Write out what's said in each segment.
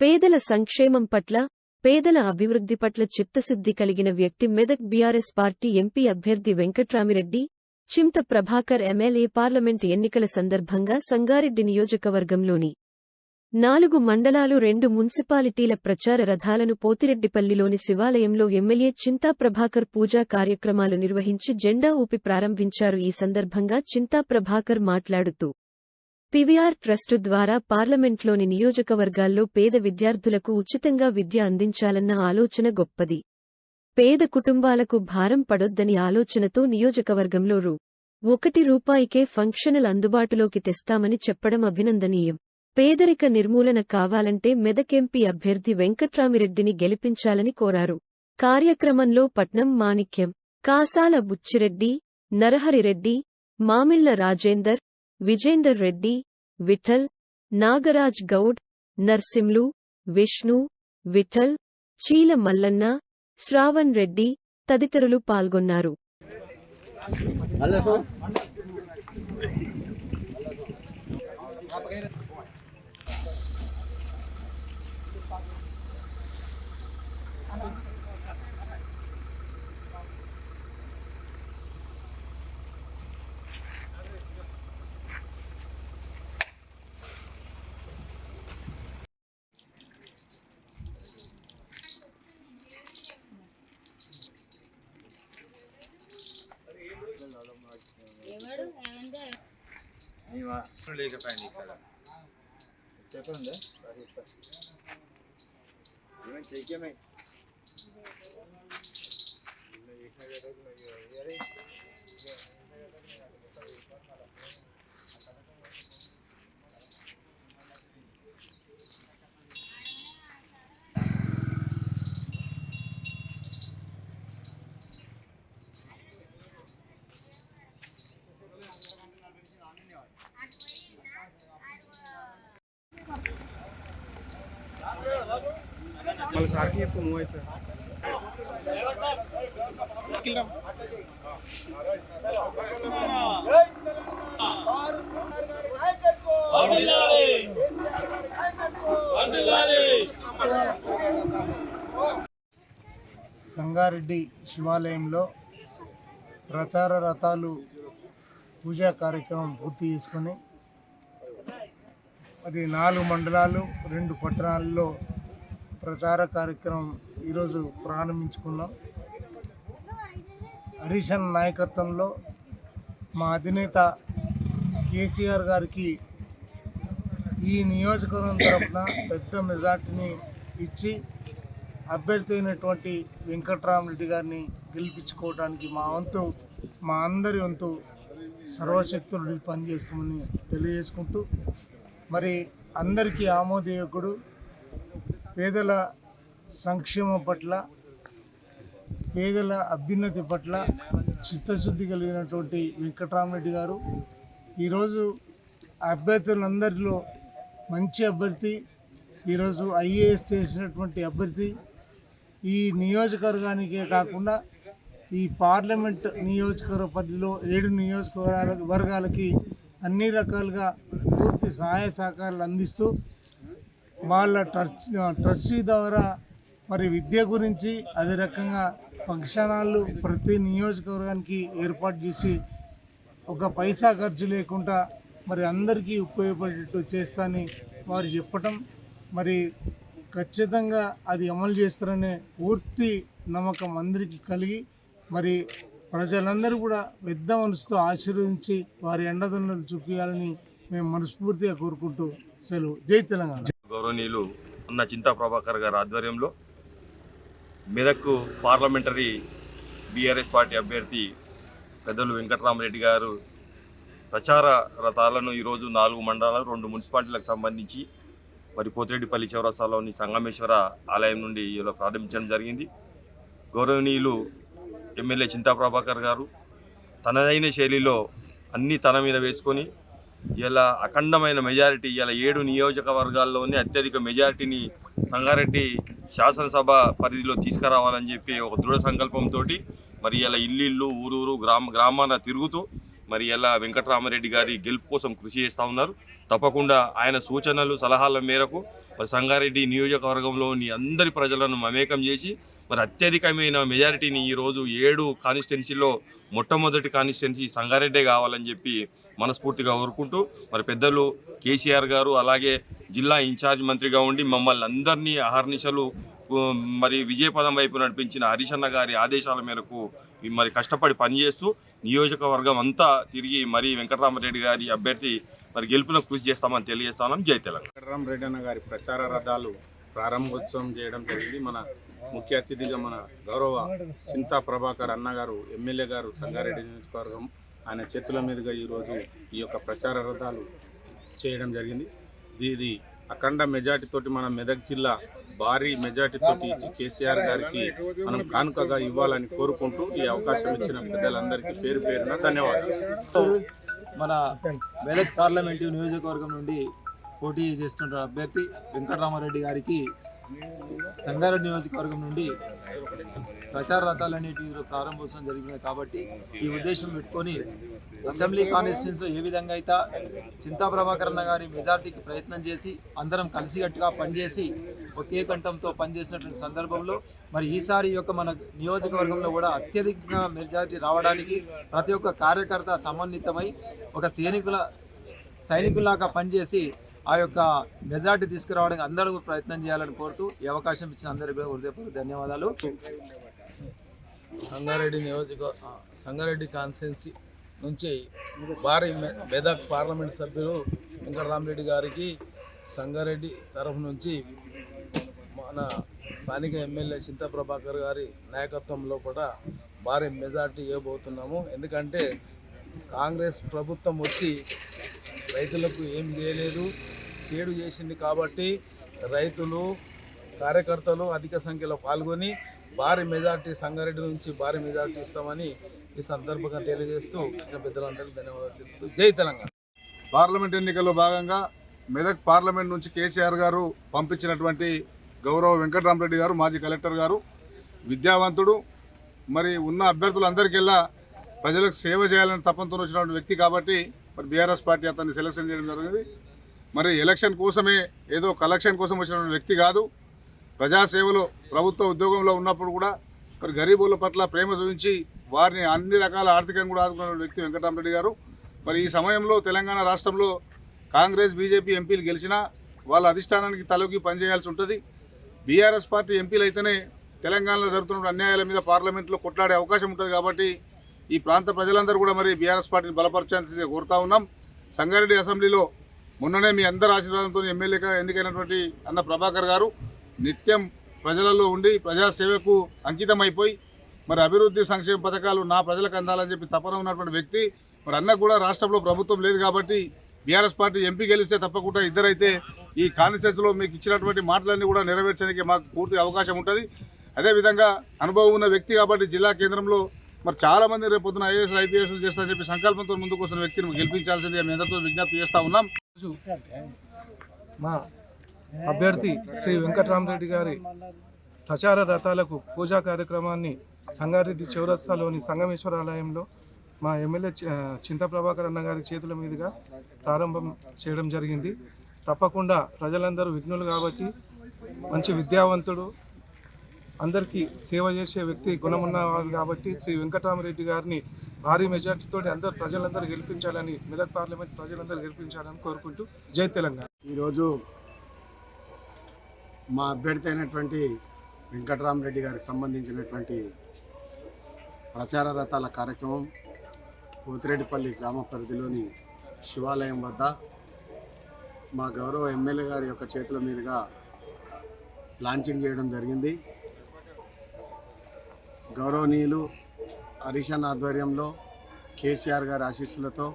పేదల సంక్షేమం పట్ల పేదల అభివృద్ధి పట్ల చిత్తశుద్ధి కలిగిన వ్యక్తి మెదక్ బీఆర్ఎస్ పార్టీ ఎంపీ అభ్యర్థి వెంకట్రామిరెడ్డి చింత ప్రభాకర్ ఎమ్మెల్యే పార్లమెంట్ ఎన్నికల సందర్భంగా సంగారెడ్డి నియోజకవర్గంలోని నాలుగు మండలాలు రెండు మున్సిపాలిటీల ప్రచార రథాలను పోతిరెడ్డిపల్లిలోని శివాలయంలో ఎమ్మెల్యే చింతా ప్రభాకర్ పూజా కార్యక్రమాలు నిర్వహించి జెండా ఊపి ప్రారంభించారు. ఈ సందర్భంగా చింతా ప్రభాకర్ మాట్లాడుతూ పివిఆర్ ట్రస్టు ద్వారా పార్లమెంట్లోని నియోజకవర్గాల్లో పేద విద్యార్థులకు ఉచితంగా విద్య అందించాలన్న ఆలోచన గొప్పది. పేద కుటుంబాలకు భారం పడొద్దని ఆలోచనతో నియోజకవర్గంలో రూ. ఒకటి రూపాయికే ఫంక్షనల్ అందుబాటులోకి తెస్తామని చెప్పడం అభినందనీయం. పేదరిక నిర్మూలన కావాలంటే మెదకెంపీ అభ్యర్థి వెంకట్రామిరెడ్డిని గెలిపించాలని కోరారు. కార్యక్రమంలో పట్నం మాణిక్యం కాసాల బుచ్చిరెడ్డి నరహరిరెడ్డి మామిళ్ళ రాజేందర్ విజేందర్ రెడ్డి విఠల్ నాగరాజ్ గౌడ్ నర్సింలు విష్ణు విఠల్ చీల మల్లన్న శ్రావణ్ రెడ్డి తదితరులు పాల్గొన్నారు. లేకపోయింది ఇక్కడ చెప్పండి. మళ్ళీ సార్కి చెప్పు నువ్వు అయితే. సంగారెడ్డి శివాలయంలో ప్రచార రథాలు పూజా కార్యక్రమం పూర్తి చేసుకొని అది నాలుగు మండలాలు రెండు పట్టణాల్లో ప్రచార కార్యక్రమం ఈరోజు ప్రారంభించుకున్నాం. హరీషన్ నాయకత్వంలో మా అధినేత కేసీఆర్ గారికి ఈ నియోజకవర్గం తరఫున పెద్ద మెజార్టీని ఇచ్చి అభ్యర్థి అయినటువంటి వెంకట్రామరెడ్డి గారిని గెలిపించుకోవడానికి మా వంతు మా అందరి వంతు సర్వశక్తులు పనిచేస్తామని తెలియజేసుకుంటూ మరి అందరికీ ఆమోదయోగుడు పేదల సంక్షేమం పట్ల పేదల అభ్యున్నతి పట్ల చిత్తశుద్ధి కలిగినటువంటి వెంకటరామరెడ్డి గారు ఈరోజు అభ్యర్థులందరిలో మంచి అభ్యర్థి ఈరోజు ఐఏఎస్ చేసినటువంటి అభ్యర్థి ఈ నియోజకవర్గానికే కాకుండా ఈ పార్లమెంట్ నియోజకవర్గ పరిధిలో ఏడు నియోజకవర్గాల వర్గాలకి అన్ని రకాలుగా పూర్తి సహాయ సహకారాలు అందిస్తూ వాళ్ళ ట్రస్ట్ ట్రస్టీ ద్వారా మరి విద్య గురించి అదే రకంగా ఫంక్షనాలు ప్రతి నియోజకవర్గానికి ఏర్పాటు చేసి ఒక పైసా ఖర్చు లేకుండా మరి అందరికీ ఉపయోగపడేట్టు చేస్తానని వారు చెప్పటం మరి ఖచ్చితంగా అది అమలు చేస్తారనే పూర్తి నమ్మకం అందరికీ కలిగి మరి ప్రజలందరూ కూడా పెద్ద మనసుతో ఆశీర్వదించి వారి ఎండదండలు చూపించాలని మేము మనస్ఫూర్తిగా కోరుకుంటూ సెలవు. జై తెలంగాణ. గౌరవనీయులు అన్న చింతా ప్రభాకర్ గారి ఆధ్వర్యంలో మెదక్ పార్లమెంటరీ బీఆర్ఎస్ పార్టీ అభ్యర్థి పెద్దలు వెంకటరామరెడ్డి గారు ప్రచార రథాలను ఈరోజు నాలుగు మండలాలు రెండు మున్సిపాలిటీలకు సంబంధించి మరి పోతిరెడ్డిపల్లి చౌరస్తాలోని సంగమేశ్వర ఆలయం నుండి ఇలా ప్రారంభించడం జరిగింది. గౌరవనీయులు ఎమ్మెల్యే చింతా ప్రభాకర్ గారు తనదైన శైలిలో అన్ని తన మీద వేసుకొని ఇలా అఖండమైన మెజారిటీ ఇలా ఏడు నియోజకవర్గాల్లోనే అత్యధిక మెజారిటీని సంగారెడ్డి శాసనసభ పరిధిలో తీసుకురావాలని చెప్పి ఒక దృఢ సంకల్పంతో మరి ఇలా ఇల్లు ఊరూరు గ్రామ గ్రామాన తిరుగుతూ మరి ఇలా వెంకటరామరెడ్డి గారి గెలుపు కోసం కృషి చేస్తూ ఉన్నారు. తప్పకుండా ఆయన సూచనలు సలహాల మేరకు మరి సంగారెడ్డి నియోజకవర్గంలోని అందరి ప్రజలను మమేకం చేసి మరి అత్యధికమైన మెజారిటీని ఈరోజు ఏడు కాన్స్టిట్యున్సీలో మొట్టమొదటి కాన్స్టిట్యున్సీ సంగారెడ్డే కావాలని చెప్పి మనస్ఫూర్తిగా కోరుకుంటూ మరి పెద్దలు కేసీఆర్ గారు అలాగే జిల్లా ఇన్ఛార్జ్ మంత్రిగా ఉండి మమ్మల్ని అందరినీ అహర్నిశలు మరి విజయపదం వైపు నడిపించిన హరిశన్న గారి ఆదేశాల మేరకు మరి కష్టపడి పనిచేస్తూ నియోజకవర్గం అంతా తిరిగి మరి వెంకటరామరెడ్డి గారి అభ్యర్థి మరి గెలుపున కృషి చేస్తామని తెలియజేస్తామని జై తెలంగాణ. రెడ్డి అన్న గారి ప్రచార రథాలు ప్రారంభోత్సవం చేయడం జరిగింది. మన ముఖ్య అతిథిగా మన గౌరవ చింతా ప్రభాకర్ అన్న గారు ఎమ్మెల్యే గారు సంగారెడ్డి నియోజకవర్గం. ఆయన చేతుల మీదుగా ఈరోజు ఈ యొక్క ప్రచార రథాలు చేయడం జరిగింది. ఇది అఖండ మెజార్టీతోటి మన మెదక్ జిల్లా భారీ మెజార్టీతోటి ఇచ్చి కేసీఆర్ గారికి మనం కానుకగా ఇవ్వాలని కోరుకుంటూ ఈ అవకాశం ఇచ్చిన పెద్దలందరికీ పేరు పేరున ధన్యవాదాలు. మన మెదక్ పార్లమెంటు నియోజకవర్గం నుండి పోటీ చేస్తున్న అభ్యర్థి వెంకటరామారెడ్డి గారికి సంగారెడ్డి నియోజకవర్గం నుండి ప్రచార రథాలన్నిటి ప్రారంభోత్సవం జరిగింది కాబట్టి ఈ ఉద్దేశం పెట్టుకొని అసెంబ్లీ కాన్స్టిట్యూన్సీలో ఏ విధంగా అయితే చింతా ప్రభాకరణ గారి మెజార్టీకి ప్రయత్నం చేసి అందరం కలిసికట్టుగా పనిచేసి ఒకే కంఠంతో పనిచేసినటువంటి సందర్భంలో మరి ఈసారి యొక్క మన నియోజకవర్గంలో కూడా అత్యధికంగా మెజార్టీ రావడానికి ప్రతి ఒక్క కార్యకర్త సమన్వితమై ఒక సైనికుల సైనికుల్లాగా పనిచేసి ఆ యొక్క మెజార్టీ తీసుకురావడానికి అందరూ ప్రయత్నం చేయాలని కోరుతూ ఈ అవకాశం ఇచ్చిన అందరికీ కూడా హృదయపూర్వక ధన్యవాదాలు. సంగారెడ్డి నియోజక సంగారెడ్డి కాన్స్టిట్యున్సీ నుంచి భారీ మెదక్ పార్లమెంట్ సభ్యులు వెంకటరామరెడ్డి గారికి సంగారెడ్డి తరఫు నుంచి మన స్థానిక ఎమ్మెల్యే చింతా ప్రభాకర్ గారి నాయకత్వంలో కూడా భారీ మెజార్టీ ఇవ్వబోతున్నాము. ఎందుకంటే కాంగ్రెస్ ప్రభుత్వం వచ్చి రైతులకు ఏం చేయలేదు చేడు చేసింది కాబట్టి రైతులు కార్యకర్తలు అధిక సంఖ్యలో పాల్గొని భారీ మెజార్టీ సంగారెడ్డి నుంచి భారీ మెజార్టీ ఇస్తామని ఈ సందర్భంగా తెలియజేస్తూ ఇచ్చిన పెద్దలందరికీ ధన్యవాదాలు తెలుపుతూ జై తెలంగాణ. పార్లమెంట్ ఎన్నికల్లో భాగంగా మెదక్ పార్లమెంట్ నుంచి కేసీఆర్ గారు పంపించినటువంటి గౌరవ వెంకటరామరెడ్డి గారు మాజీ కలెక్టర్ గారు విద్యావంతుడు మరి ఉన్న అభ్యర్థులందరికెల్లా ప్రజలకు సేవ చేయాలని తపంతో వచ్చినటువంటి వ్యక్తి కాబట్టి మరి బీఆర్ఎస్ పార్టీ అతన్ని సెలక్షన్ చేయడం జరిగింది. మరి ఎలక్షన్ కోసమే ఏదో కలెక్షన్ కోసం వచ్చినటువంటి వ్యక్తి కాదు. ప్రజాసేవలో ప్రభుత్వ ఉద్యోగంలో ఉన్నప్పుడు కూడా మరి గరీబుల పట్ల ప్రేమ చూపించి వారిని అన్ని రకాల ఆర్థికంగా కూడా ఆదుకున్న వ్యక్తి వెంకటరామరెడ్డి గారు. మరి ఈ సమయంలో తెలంగాణ రాష్ట్రంలో కాంగ్రెస్ బీజేపీ ఎంపీలు గెలిచినా వాళ్ళ అధిష్టానానికి తలకి పనిచేయాల్సి ఉంటుంది. బీఆర్ఎస్ పార్టీ ఎంపీలు అయితేనే తెలంగాణలో జరుగుతున్న అన్యాయాల మీద పార్లమెంట్లో కొట్లాడే అవకాశం ఉంటుంది కాబట్టి ఈ ప్రాంత ప్రజలందరూ కూడా మరి బీఆర్ఎస్ పార్టీని బలపరచాల్సి కోరుతా ఉన్నాం. సంగారెడ్డి అసెంబ్లీలో మొన్ననే మీ అందరి ఆశీర్వాదంతో ఎమ్మెల్యేగా ఎన్నికైనటువంటి అన్న ప్రభాకర్ గారు నిత్యం ప్రజలలో ఉండి ప్రజాసేవకు అంకితమైపోయి మరి అభివృద్ధి సంక్షేమ పథకాలు నా ప్రజలకు అందాలని చెప్పి తపన ఉన్నటువంటి వ్యక్తి. మరి అన్న కూడా రాష్ట్రంలో ప్రభుత్వం లేదు కాబట్టి బీఆర్ఎస్ పార్టీ ఎంపీ గెలిస్తే తప్పకుండా ఇద్దరైతే ఈ కాన్స్టిట్యూన్సీలో మీకు ఇచ్చినటువంటి మాటలన్నీ కూడా నెరవేర్చడానికి మాకు పూర్తి అవకాశం ఉంటుంది. అదేవిధంగా అనుభవం ఉన్న వ్యక్తి కాబట్టి జిల్లా కేంద్రంలో మరి చాలామంది రేపు పొద్దున ఐఏఎస్ ఐపీఎస్ చేస్తారని చెప్పి సంకల్పంతో ముందుకు వస్తున్న వ్యక్తిని గెలిపించాల్సిందిగా మీ అందరితో విజ్ఞప్తి చేస్తూ ఉన్నాం. మా అభ్యర్థి శ్రీ వెంకటరామరెడ్డి గారి ప్రచార రథాలకు పూజా కార్యక్రమాన్ని సంగారెడ్డి చౌరస్తాలోని సంగమేశ్వర ఆలయంలో మా ఎమ్మెల్యే చింత ప్రభాకర్ అన్న గారి చేతుల మీదుగా ప్రారంభం చేయడం జరిగింది. తప్పకుండా ప్రజలందరూ విఘ్నులు కాబట్టి మంచి విద్యావంతుడు అందరికీ సేవ చేసే వ్యక్తి గుణమున్నవాడు కాబట్టి శ్రీ వెంకటరామరెడ్డి గారిని భారీ మెజార్టీతో అందరు ప్రజలందరూ గెలిపించాలని మెదక్ పార్లమెంట్ ప్రజలందరూ గెలిపించాలని కోరుకుంటూ జై తెలంగాణ. ఈరోజు మా అభ్యర్థి అయినటువంటి వెంకటరామరెడ్డి గారికి సంబంధించినటువంటి ప్రచార రథాల కార్యక్రమం పోతిరెడ్డిపల్లి గ్రామ పరిధిలోని శివాలయం వద్ద మా గౌరవ ఎమ్మెల్యే గారి యొక్క చేతుల మీదుగా లాంచింగ్ చేయడం జరిగింది. గౌరవనీయులు హరీషన్ ఆధ్వర్యంలో కేసీఆర్ గారి ఆశీస్సులతో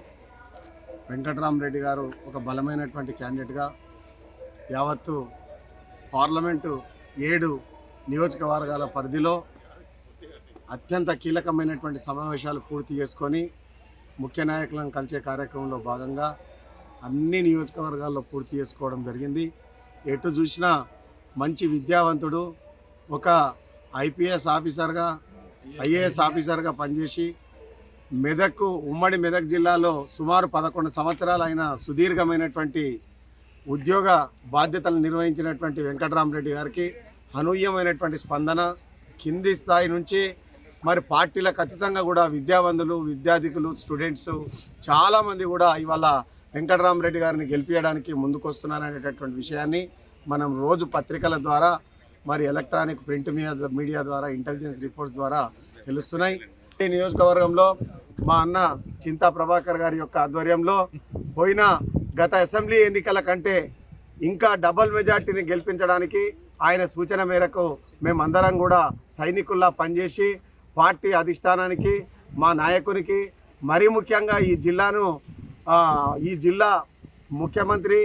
వెంకటరామరెడ్డి గారు ఒక బలమైనటువంటి క్యాండిడేట్గా యావత్తు పార్లమెంటు ఏడు నియోజకవర్గాల పరిధిలో అత్యంత కీలకమైనటువంటి సమావేశాలు పూర్తి చేసుకొని ముఖ్య నాయకులను కలిసే కార్యక్రమంలో భాగంగా అన్ని నియోజకవర్గాల్లో పూర్తి చేసుకోవడం జరిగింది. ఎటు చూసినా మంచి విద్యావంతుడు ఒక ఐపీఎస్ ఆఫీసర్గా ఐఏఎస్ ఆఫీసర్గా పనిచేసి మెదక్ ఉమ్మడి మెదక్ జిల్లాలో సుమారు పదకొండు సంవత్సరాలు అయిన సుదీర్ఘమైనటువంటి ఉద్యోగ బాధ్యతలు నిర్వహించినటువంటి వెంకటరామరెడ్డి గారికి అనూహ్యమైనటువంటి స్పందన కింది స్థాయి నుంచి మరి పార్టీలకు ఖచ్చితంగా కూడా విద్యావంతులు విద్యార్థికులు స్టూడెంట్స్ చాలామంది కూడా ఇవాళ వెంకటరామరెడ్డి గారిని గెలిపించడానికి ముందుకొస్తున్నారనేటటువంటి విషయాన్ని మనం రోజు పత్రికల ద్వారా మరి ఎలక్ట్రానిక్ ప్రింట్ మీడియా మీడియా ద్వారా ఇంటెలిజెన్స్ రిపోర్ట్స్ ద్వారా తెలుస్తున్నాయి. ఈ నియోజకవర్గంలో మా అన్న చింతా ప్రభాకర్ గారి యొక్క ఆధ్వర్యంలో పోయిన గత అసెంబ్లీ ఎన్నికల కంటే ఇంకా డబల్ మెజార్టీని గెలిపించడానికి ఆయన సూచన మేరకు మేమందరం కూడా సైనికుల్లా పనిచేసి పార్టీ అధిష్టానానికి మా నాయకునికి మరీ ముఖ్యంగా ఈ జిల్లాను ఈ జిల్లా ముఖ్యమంత్రి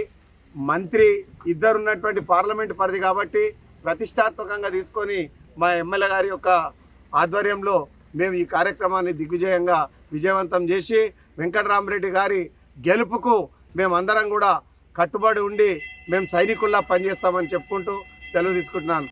మంత్రి ఇద్దరున్నటువంటి పార్లమెంట్ పరిధి కాబట్టి ప్రతిష్టాత్మకంగా తీసుకొని మా ఎమ్మెల్యే గారి యొక్క ఆధ్వర్యంలో మేము ఈ కార్యక్రమాన్ని దిగ్విజయంగా విజయవంతం చేసి వెంకటరామరెడ్డి గారి గెలుపుకు మేమందరం కూడా కట్టుబడి ఉండి మేము సైనికుల్లా పనిచేస్తామని చెప్పుకుంటూ సెలవు తీసుకుంటున్నాను.